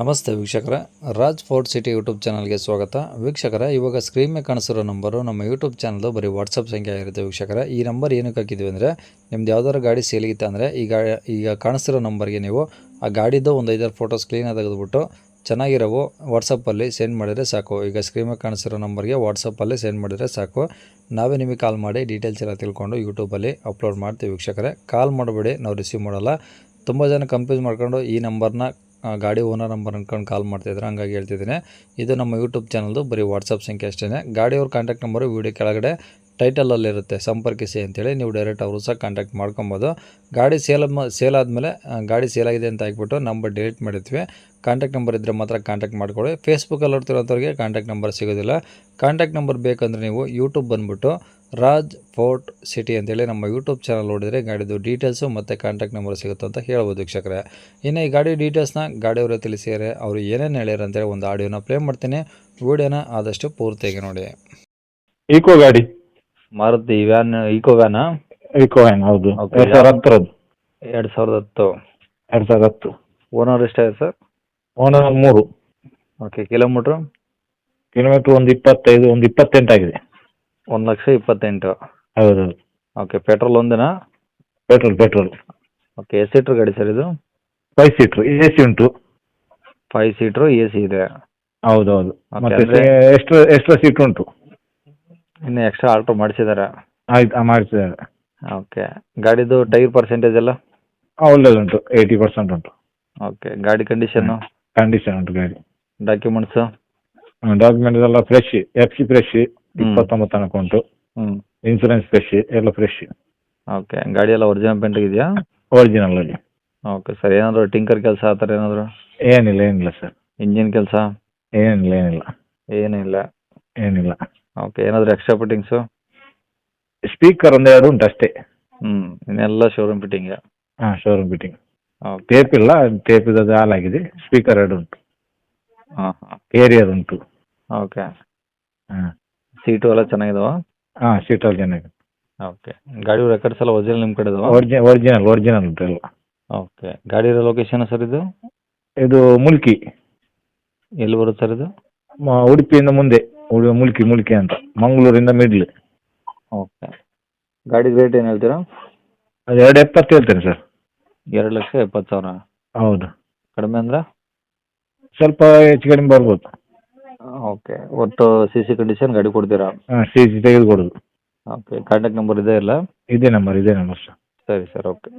ನಮಸ್ತೆ ವೀಕ್ಷಕರ, Raj fort city YouTube ಚಾನಲ್ಗೆ ಸ್ವಾಗತ. ವೀಕ್ಷಕರ, ಇವಾಗ ಸ್ಕ್ರೀನ್ ಕಾಣಿಸಿರೋ ನಂಬರು ನಮ್ಮ ಯೂಟ್ಯೂಬ್ ಚಾನಲ್ದು ಬರೀ ವಾಟ್ಸಪ್ ಸಂಖ್ಯೆ ಆಗಿರುತ್ತೆ ವೀಕ್ಷಕರ. ಈ ನಂಬರ್ ಏನಕ್ಕೆ ಹಾಕಿದ್ವಿ ಅಂದರೆ, ನಿಮ್ದು ಯಾವ್ದಾದ್ರು ಗಾಡಿ ಸೇಲಿಗಿತ್ತು ಅಂದರೆ, ಈ ಗಾಡಿ ಈಗ ಕಾಣಿಸ್ತಿರೋ ನಂಬರ್ಗೆ ನೀವು ಆ ಗಾಡಿದು ಒಂದು ಐದಾರು ಫೋಟೋಸ್ ಕ್ಲೀನಾಗಿ ತೆಗೆದುಬಿಟ್ಟು ಚೆನ್ನಾಗಿರೋವು ವಾಟ್ಸಪ್ಪಲ್ಲಿ ಸೆಂಡ್ ಮಾಡಿದರೆ ಸಾಕು. ಈಗ ಸ್ಕ್ರೀನ್ ಮೇಲೆ ಕಾಣಿಸಿರೋ ನಂಬರ್ಗೆ ವಾಟ್ಸಪ್ಪಲ್ಲಿ ಸೆಂಡ್ ಮಾಡಿದರೆ ಸಾಕು. ನಾವೇ ನಿಮಗೆ ಕಾಲ್ ಮಾಡಿ ಡೀಟೇಲ್ಸ್ ಎಲ್ಲ ತಿಳ್ಕೊಂಡು ಯೂಟ್ಯೂಬಲ್ಲಿ ಅಪ್ಲೋಡ್ ಮಾಡ್ತೀವಿ ವೀಕ್ಷಕರೇ. ಕಾಲ್ ಮಾಡಬೇಡಿ, ನಾವು ರಿಸೀವ್ ಮಾಡೋಲ್ಲ. ತುಂಬ ಜನ ಕನ್ಫ್ಯೂಸ್ ಮಾಡ್ಕೊಂಡು ಈ ನಂಬರ್ನ ಗಾಡಿ ಓನರ್ ನಂಬರ್ ಅನ್ಕೊಂಡು ಕಾಲ್ ಮಾಡ್ತಿದ್ರೆ ಹಂಗಾಗಿ ಹೇಳ್ತಿದ್ದೀನಿ. ಇದು ನಮ್ಮ ಯೂಟ್ಯೂಬ್ ಚಾನಲ್ದು ಬರೀ ವಾಟ್ಸಪ್ ಸಂಖ್ಯೆ ಅಷ್ಟೇ ಗಾಡಿಯವ್ರ ಕಾಂಟ್ಯಾಕ್ಟ್ ನಂಬರು ವೀಡಿಯೋ ಕೆಳಗಡೆ ಟೈಟಲಲ್ಲಿರುತ್ತೆ, ಸಂಪರ್ಕಿಸಿ ಅಂತೇಳಿ ನೀವು ಡೈರೆಕ್ಟ್ ಅವರು ಸಹ ಕಾಂಟ್ಯಾಕ್ಟ್ ಮಾಡ್ಕೊಬೋದು. ಗಾಡಿ ಸೇಲ್ ಸೇಲ್ ಆದಮೇಲೆ ಗಾಡಿ ಸೇಲ್ ಆಗಿದೆ ಅಂತ ಹಾಕ್ಬಿಟ್ಟು ನಂಬರ್ ಡಿಲೀಟ್ ಮಾಡಿರ್ತೀವಿ. ಕಾಂಟ್ಯಾಕ್ಟ್ ನಂಬರ್ ಇದ್ದರೆ ಮಾತ್ರ ಕಾಂಟ್ಯಾಕ್ಟ್ ಮಾಡ್ಕೊಳ್ಳಿ. ಫೇಸ್ಬುಕ್ಕಲ್ಲಿ ನೋಡ್ತಿರೋಂಥವ್ರಿಗೆ ಕಾಂಟ್ಯಾಕ್ಟ್ ನಂಬರ್ ಸಿಗೋದಿಲ್ಲ. ಕಾಂಟ್ಯಾಕ್ಟ್ ನಂಬರ್ ಬೇಕಂದರೆ ನೀವು ಯೂಟ್ಯೂಬ್ ಬಂದುಬಿಟ್ಟು ರಾಜ್ ಫೋರ್ಟ್ ಸಿಟಿ ಅಂತೇಳಿ ನಮ್ಮ ಯೂಟ್ಯೂಬ್ ಚಾನಲ್ ನೋಡಿದರೆ ಗಾಡಿದು ಡೀಟೇಲ್ಸು ಮತ್ತು ಕಾಂಟ್ಯಾಕ್ಟ್ ನಂಬರ್ ಸಿಗುತ್ತೆ ಅಂತ ಹೇಳ್ಬೋದು ವೀಕ್ಷಕರೇ. ಇನ್ನು ಈ ಗಾಡಿ ಡೀಟೇಲ್ಸ್ನ ಗಾಡಿಯವರು ತಿಳಿಸಿದರೆ ಅವರು ಏನೇನು ಹೇಳ್ಯಾರ ಅಂತೇಳಿ ಒಂದು ಆಡಿಯೋನ ಪ್ಲೇ ಮಾಡ್ತೀನಿ. ವಿಡಿಯೋನ ಆದಷ್ಟು ಪೂರ್ತಿಯಾಗಿ ನೋಡಿ. ಈಕೋ ಗಾಡಿ. ಮಾರುತಿ ವ್ಯಾನ್ ಈಕೋ ವ್ಯಾನಾ? ಇಕೋ ವ್ಯಾನ್ ಹೌದು. Okay, ಎರಡು ಸಾವಿರ ಹತ್ತರದ್ದು. ಎರಡು ಸಾವಿರದ ಹತ್ತು. ಎರಡ್ ಸಾವಿರದ ಹತ್ತು. ಓನರ್ ಎಷ್ಟಾಯ್ತು ಸರ್? ಓನರ್ ಮೂರು. ಓಕೆ ಕಿಲೋಮೀಟರ್ ಕಿಲೋಮೀಟರ್ ಒಂದು ಇಪ್ಪತ್ತೈದು ಒಂದು ಇಪ್ಪತ್ತೆಂಟಾಗಿದೆ ಒಂದು ಲಕ್ಷ ಇಪ್ಪತ್ತೆಂಟು. ಹೌದು ಹೌದು ಓಕೆ ಪೆಟ್ರೋಲ್ ಒಂದೇನಾ? ಪೆಟ್ರೋಲ್ ಪೆಟ್ರೋಲ್ ಓಕೆ ಎಷ್ಟು ಸೀಟ್ರ್ ಗಾಡಿ ಸರ್ ಇದು? ಫೈವ್ ಸೀಟ್ರ್ ಎ ಸಿ ಉಂಟು. ಫೈವ್ ಸೀಟ್ರು ಎ ಸಿ ಇದೆ. ಹೌದು ಹೌದು ಮತ್ತೆ Okay, ಅಂದ್ರೆ- ಎಕ್ಸ್ಟ್ರಾ ಎಕ್ಸ್ಟ್ರಾ ಸೀಟ್ ಉಂಟು. ಇನ್ನು ಎಕ್ಸ್ಟ್ರಾ ಆಲ್ಟ್ರ್ ಮಾಡಿಸಿದ್ದಾರೆ ಆಯ್ತು ಮಾಡಿಸಿದ್ದಾರೆ ಓಕೆ ಗಾಡಿದು ಟೈರ್ ಪರ್ಸೆಂಟೇಜ್ ಎಲ್ಲ? ಒಳ್ಳೇದುಂಟು ಏಯ್ಟಿ ಪರ್ಸೆಂಟ್ ಉಂಟು. ಓಕೆ ಗಾಡಿ ಕಂಡೀಷನ್ ಕಂಡೀಷನ್ ಉಂಟು ಗಾಡಿ. ಡಾಕ್ಯುಮೆಂಟ್ಸ್ ಡಾಕ್ಯುಮೆಂಟ್ಸ್ ಎಲ್ಲ ಫ್ರೆಶ್ ಎಫ್ ಸಿ ಫ್ರೆಶ್ ಇಪ್ಪತ್ತೊಂಬತ್ತು ತನಕ ಉಂಟು. ಇನ್ಸೂರೆನ್ಸ್ ಫ್ರೆಶ್ ಎಲ್ಲ ಫ್ರೆಶ್ ಓಕೆ ಗಾಡಿ ಎಲ್ಲ ಒರಿಜಿನಲ್ ಪೇಂಟ್ ಇದೆಯಾ ಒರಿಜಿನಲ್ ಅಲ್ಲಿ. ಓಕೆ ಸರ್ ಏನಾದರೂ ಟಿಂಕರ್ ಕೆಲಸ ಆ ಥರ ಏನಾದರೂ? ಏನಿಲ್ಲ ಏನಿಲ್ಲ ಸರ್ ಇಂಜಿನ್ ಕೆಲಸ? ಏನಿಲ್ಲ ಏನಿಲ್ಲ. ಏನಿಲ್ಲ. ಏನಿಲ್ಲ. ಓಕೆ ಏನಾದರೂ ಎಕ್ಸ್ಟ್ರಾ ಫಿಟ್ಟಿಂಗ್ಸು ಸ್ಪೀಕರ್ ಒಂದೆರಡು ಉಂಟು ಅಷ್ಟೇ. ಹ್ಞೂ ಇನ್ನೆಲ್ಲ ಶೋರೂಮ್ ಫಿಟ್ಟಿಂಗ್ ಹಾಂ ಶೋರೂಮ್ ಫಿಟ್ಟಿಂಗ್ ಓಕೆ ಟೇಪ್ ಇಲ್ಲ ಟೇಪ್ ಇದ್ದದ್ದು ಹಾಲಾಗಿದೆ ಸ್ಪೀಕರ್ ಎರಡು ಉಂಟು. ಹಾಂ ಹಾಂ. ಏರಿಯರ್ ಉಂಟು. ಓಕೆ ಹಾಂ. ಸೀಟು ಎಲ್ಲ ಚೆನ್ನಾಗಿದಾವ? ಹಾಂ ಅಲ್ಲಿ ಚೆನ್ನಾಗಿದೆ. ಓಕೆ ಗಾಡಿ ರೆಕಾರ್ಡ್ಸ್ ಎಲ್ಲ ಒರಿಜಿನಲ್ ನಿಮ್ಮ ಕಡೆ ಇದಾವ ಒರಿಜಿ ಒರಿಜಿನಲ್ ಒರಿಜಿನಲ್ ಉಂಟು ಎಲ್ಲ. ಓಕೆ ಗಾಡಿ ಇರೋ ಲೊಕೇಶನ್ ಸರ್ ಇದು? ಇದು ಮುಲ್ಕಿ. ಎಲ್ಲಿ ಬರುತ್ತೆ ಸರ್ ಇದು? ಮ- ಉಡುಪಿಯಿಂದ ಮುಂದೆ. ಉಡು ಮುಲ್ಕಿ ಮುಲ್ಕಿ ಅಂತ. ಮಂಗಳೂರಿಂದ ಮಿಡ್ಲ್. ಓಕೆ. ಗಾಡಿ ರೇಟ್ ಏನು ಹೇಳ್ತೀರಾ? ಅದು ಎರಡು ಎಪ್ಪತ್ತು ಹೇಳ್ತೇನೆ ಸರ್. ಎರಡು ಲಕ್ಷ ಎಪ್ಪತ್ತು ಸಾವಿರ. ಹೌದು. ಕಡಿಮೆ ಅಂದ್ರೆ? ಸ್ವಲ್ಪ ಹೆಚ್ಚು ಕಡಿಮೆ ಬರ್ಬೋದು. ಓಕೆ. ಒಟ್ಟು ಸಿ ಸಿ ಕಂಡೀಷನ್ ಗಾಡಿ ಕೊಡ್ತೀರಾ? ಹಾಂ ಸಿ ಸಿ ತೆಗೆದುಕೊಡೋದು. ಓಕೆ. ಕಾಂಟ್ಯಾಕ್ಟ್ ನಂಬರ್ ಇದೆ ಇಲ್ಲ? ಇದೆ ನಂಬರ್ ಇದೆ ನಂಬರ್ ಸರ್. ಸರಿ ಸರ್ ಓಕೆ.